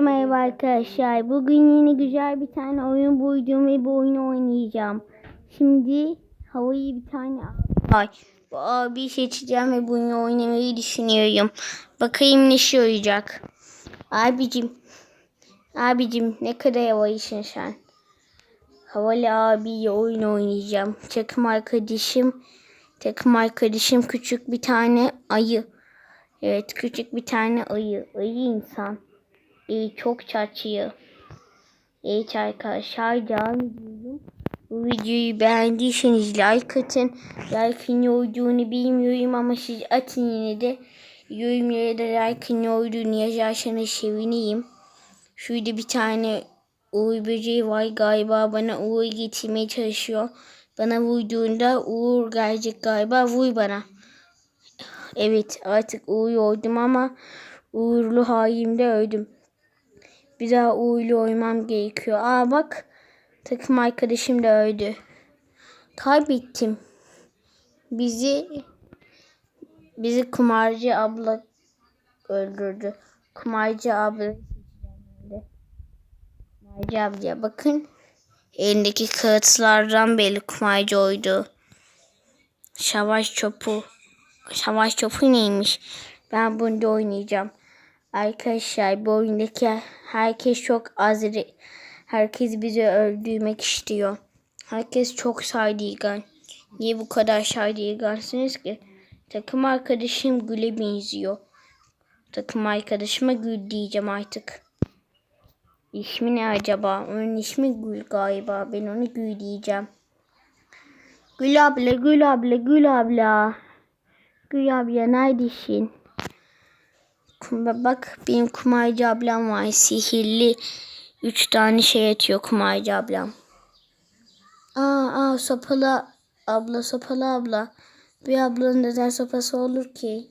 Merhaba arkadaşlar. Bugün yine güzel bir tane oyun buldum ve bu oyunu oynayacağım. Şimdi havayı bir tane ay bu abi seçeceğim ve bu oyunu oynamayı düşünüyorum. Bakayım ne şey olacak. Abicim. Abicim ne kadar havaysın sen. Havalı abiyle oyun oynayacağım. Takım arkadaşım. Takım arkadaşım küçük bir tane ayı. Evet küçük bir tane ayı. Ayı insan. İyi çok çarçıyor. Evet arkadaşlar devam ediyorum. Bu videoyu beğendiyseniz like atın. Like'ın ne olduğunu bilmiyorum ama siz atın yine de. Yorumlara da like'ın ne olduğunu yazarsanız sevineyim. Şurada bir tane Uğur böceği var galiba bana Uğur getirmeye çalışıyor. Bana vurduğunda Uğur gelecek galiba vur bana. Evet artık Uğur oldum ama Uğurlu halimde öldüm. Bir daha Uğurlu oymam gerekiyor. Aa bak takım arkadaşım da öldü. Kaybettim. Bizi bizi kumarcı abla öldürdü. Kumarcı abla Kumarcı abla bakın. Elindeki kağıtlardan belli kumarcı oydu. Savaş çopu. Savaş çopu neymiş? Ben bunda oynayacağım. Arkadaşlar bu oyundaki herkes çok az herkes bizi öldürmek istiyor. Herkes çok sardırgan. Niye bu kadar sardırgansınız ki? Takım arkadaşım Gül'e benziyor. Takım arkadaşıma Gül diyeceğim artık. İsmi ne acaba? Onun ismi Gül galiba. Ben onu Gül diyeceğim. Gül abla, Gül abla, Gül abla. Gül abla neredesin? Bak benim kumarcı ablam var. Sihirli üç tane şey atıyor kumarcı ablam. Aa, aa sopalı abla sopalı abla. Bir ablanın neden sopası olur ki?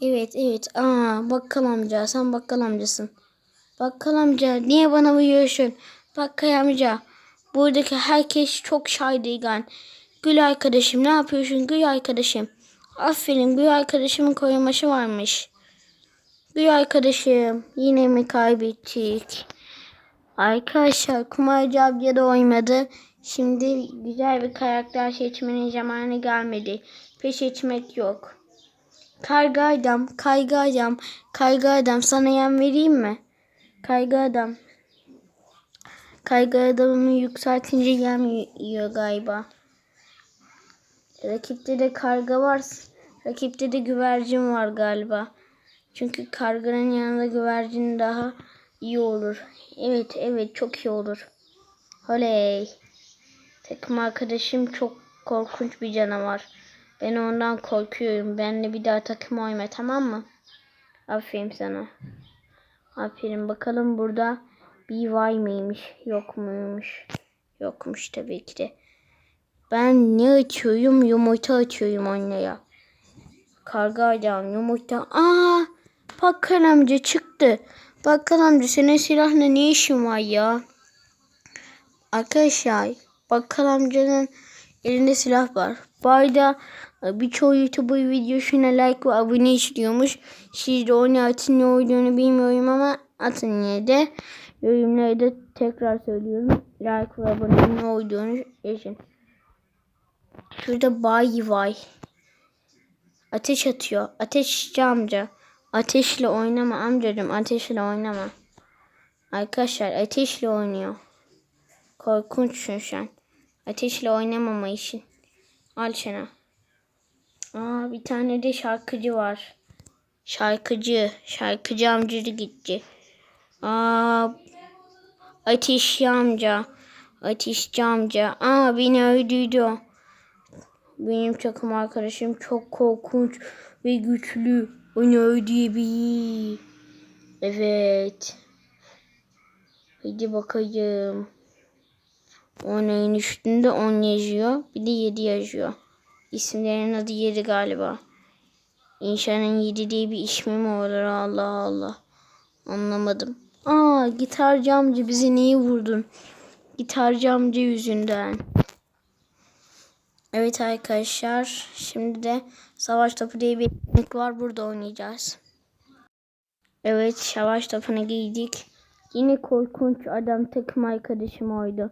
Evet evet. Aa bakkal amca sen bakkal amcasın. Bakkal amca niye bana vuruyorsun? Bakkal amca. Buradaki herkes çok şaydırgan. Gül arkadaşım ne yapıyorsun Gül arkadaşım? Aferin Gül arkadaşımın koruması varmış. Gül arkadaşım yine mi kaybettik? Arkadaşlar kumarcı abla da oynadı. Şimdi güzel bir karakter seçmenin zamanı gelmedi. Peş etmek yok. Karga adam, kayga adam, kayga adam sana yem vereyim mi? Kayga adam. Kayga adamını yükseltince yem yiyor galiba. Rakipte de karga var. Rakipte de güvercin var galiba. Çünkü karganın yanında güvercin daha iyi olur. Evet evet çok iyi olur. Oley. Takım arkadaşım çok korkunç bir canavar. Ben ondan korkuyorum. Benle bir daha takım oyma tamam mı? Aferin sana. Aferin bakalım burada bir vay mıymış yok muymuş? Yokmuş tabii ki de. Ben ne açıyorum? Yumurta açıyorum anneye. Karga adam yumurta. Aa, bakkal amca çıktı. Bakkal amca senin silahla ne işin var ya? Arkadaşlar bakkal amcanın elinde silah var. Bu arada birçoğu YouTuber videosuna like ve abone istiyormuş. Siz de onu atın ne olduğunu bilmiyorum ama atın yine de. Yorumlarda tekrar söylüyorum. Like ve abone ne olduğunu yazın. Şurada bay vay. Ateş atıyor. Ateşçi amca. Ateşle oynama amcacım. Ateşle oynama. Arkadaşlar ateşle oynuyor. Korkunçsun sen. Ateşle oynamama işin. Al şuna. Aa, bir tane de şarkıcı var. Şarkıcı. Şarkıcı amcacı gitti. Aa, ateşçi amca. Ateşçi amca. Aa, beni öldürdü. Benim takım arkadaşım çok korkunç ve güçlü. Onu öldürebilir. Evet. Hadi bakayım. Onun üstünde 10 yazıyor. Bir de 7 yazıyor. İsimlerin adı 7 galiba. İnşanın 7 diye bir ismi mi olur? Allah Allah. Anlamadım. Aa gitarcı amca bizi niye vurdun? Gitarcı amca yüzünden. Evet arkadaşlar. Şimdi de Savaş Topu diye bir etkinlik var. Burada oynayacağız. Evet savaş topunu giydik. Yine korkunç adam takım arkadaşım oydu.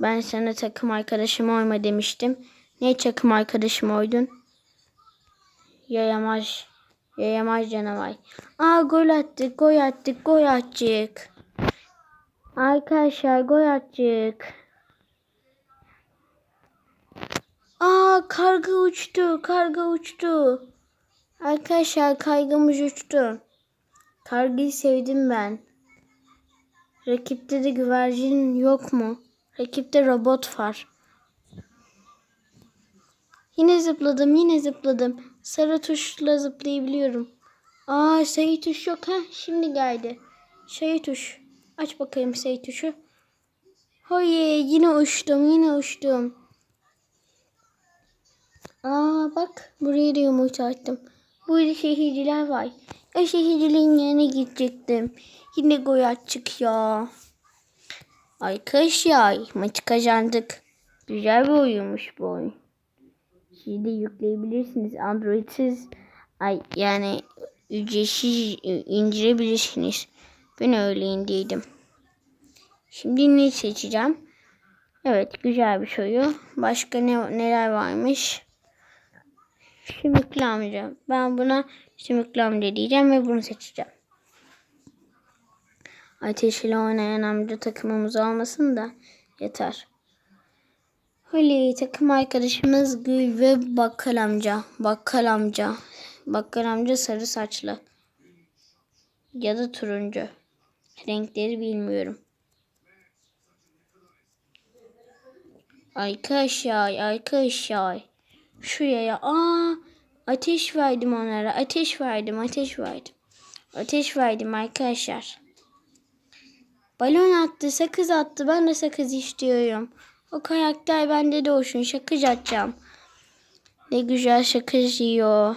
Ben sana takım arkadaşım oyma demiştim. Ne takım arkadaşım oydun? Yayamaz. Yayamaz canavar. Aa gol attık, gol attık, gol attık. Arkadaşlar gol attık. Aa karga uçtu, karga uçtu. Arkadaşlar kargamız uçtu. Kargayı sevdim ben. Rakipte de güvercin yok mu? Rakipte robot var. Yine zıpladım, yine zıpladım. Sarı tuşla zıplayabiliyorum. Aa sayı tuş yok ha. Şimdi geldi. Sayı tuş. Aç bakayım sayı tuşu. Hoye yine uçtum, yine uçtum. Aa bak buraya da yumurta attım. Burada şehirciler var. O şehircilerin yerine gidecektim. Yine gol attık ya. Arkadaşlar maçı kazandık. Güzel bir oyunmuş bu oyun. De yükleyebilirsiniz. Android'siz ay yani ücretsiz e, indirebilirsiniz. Ben öyle indirdim. Şimdi ne seçeceğim? Evet güzel bir soru. Başka ne, neler varmış? Sümüklü amca. Ben buna sümüklü amca diyeceğim ve bunu seçeceğim. Ateşle oynayan amca takımımız olmasın da yeter. Öyle takım arkadaşımız Gül ve Bakkal amca. Bakkal amca. Bakkal amca sarı saçlı. Ya da turuncu. Renkleri bilmiyorum. Arkadaşlar, arkadaşlar. Şuraya. Aa, ateş verdim onlara. Ateş verdim, ateş verdim. Ateş verdim arkadaşlar. Balon attı, sakız attı. Ben de sakız istiyorum. O karakter bende de olsun. Sakız atacağım. Ne güzel sakız yiyor.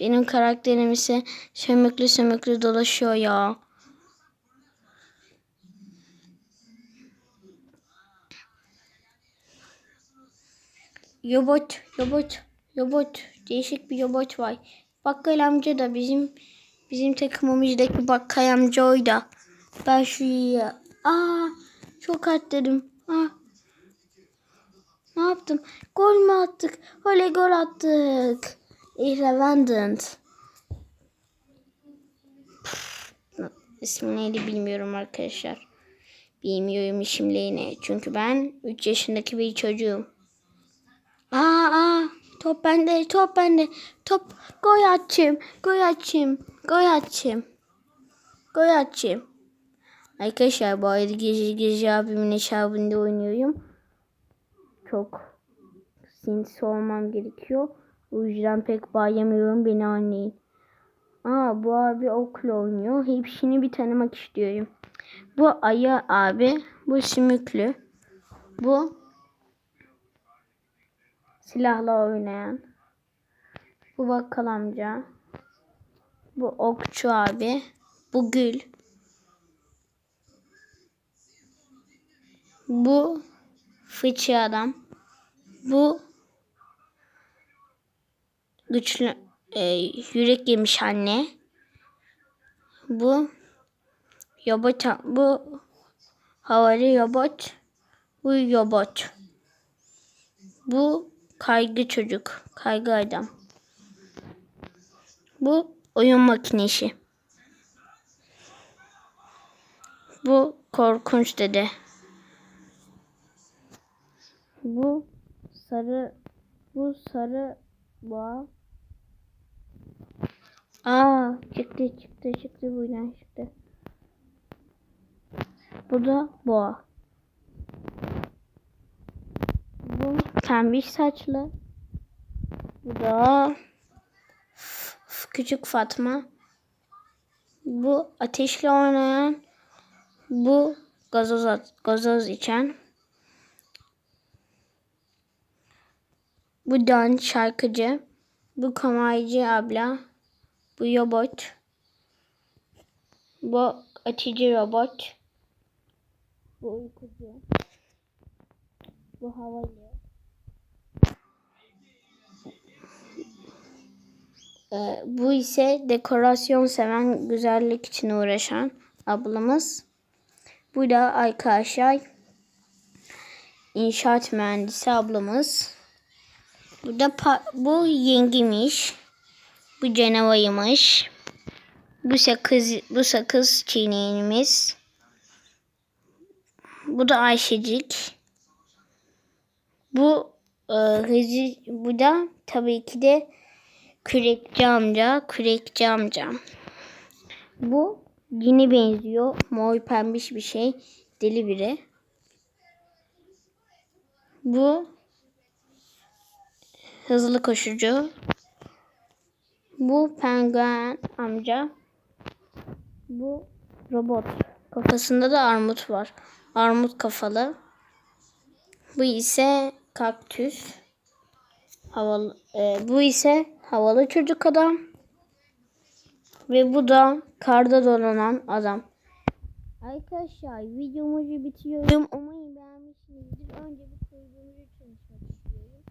Benim karakterim ise sömüklü sömüklü dolaşıyor ya. Yobot, yobot, yobot. Değişik bir yobot var. Bakkal amca da bizim bizim takımımızdaki bakkal amca oydu. Ben şu ya. Aa, çok atladım. Aa. Ne yaptım? Gol mü attık? Oley gol attık. Irrelevant. İsmi neydi bilmiyorum arkadaşlar. Bilmiyorum isimleri ne. Çünkü ben 3 yaşındaki bir çocuğum. Aa, aa top bende top bende. Top gol atayım. Gol atayım. Gol atayım. Gol atayım. Arkadaşlar bu arada gece gece abimin hesabında oynuyorum. Çok sinsi olmam gerekiyor. O yüzden pek bağlayamıyorum beni anlayın. Aa bu abi okla oynuyor. Hepsini bir tanımak istiyorum. Bu ayı abi. Bu sümüklü. Bu silahla oynayan. Bu bakkal amca. Bu okçu abi. Bu gül. Bu fıçı adam. Bu güçlü e, yürek yemiş anne. Bu robot bu havalı robot. Bu robot. Bu kaygı çocuk. Kaygı adam. Bu oyun makinesi. Bu korkunç dede. Bu sarı bu sarı boğa. Aa çıktı çıktı çıktı buradan çıktı. Bu da boğa. Bu saçlı. Bu da küçük Fatma. Bu ateşle oynayan. Bu gazoz, gazoz içen. Bu Dan şarkıcı. Bu kamaycı abla. Bu robot. Bu atıcı robot. Bu uykucu. Bu havalı. Bu ise dekorasyon seven, güzellik için uğraşan ablamız. Bu da arkadaşlar inşaat mühendisi ablamız. Bu da bu yengemiş. Bu canavaymış. Bu sakız bu sakız çiğneyenimiz. Bu da Ayşecik. Bu e, bu da tabii ki de kürekçi amca, kürekçi amca. Bu yine benziyor. Mor pembiş bir şey. Deli biri. Bu hızlı koşucu. Bu penguen amca. Bu robot. Kafasında da armut var. Armut kafalı. Bu ise kaktüs. Havalı, e, bu ise havalı çocuk adam. Ve bu da karda dolanan adam. Arkadaşlar videomuzu bitiriyorum. Umarım beğenmişsinizdir. Önce bir kulübümüzü tanıtmak istiyorum.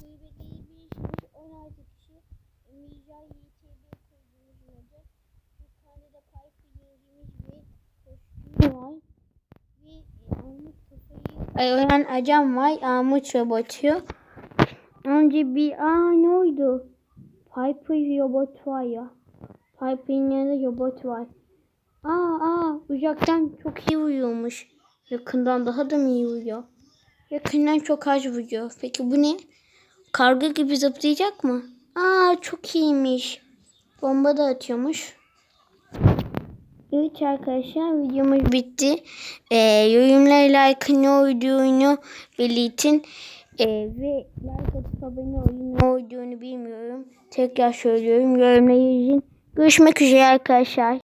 Kulübe gelebilirsiniz. 16 kişi. Mizah YTB kulübümüzün adı. Bir tane de Piper yengemiz ve kostümü var. Ve e, Armut kafayı öğren acam var. Armut robotu. Önce bir aa ne oldu? Piper robot var ya. Piper'in yanında robot var. Aa aa uzaktan çok iyi uyuyormuş. Yakından daha da mı iyi uyuyor? Yakından çok az uyuyor. Peki bu ne? Karga gibi zıplayacak mı? Aa çok iyiymiş. Bomba da atıyormuş. Evet arkadaşlar videomuz bitti. Ee, yorumlara like ne olduğunu belirtin. Ee, ve like atıp abone olun ne olduğunu bilmiyorum. Tekrar söylüyorum yorumlara yazın. Görüşmek üzere arkadaşlar.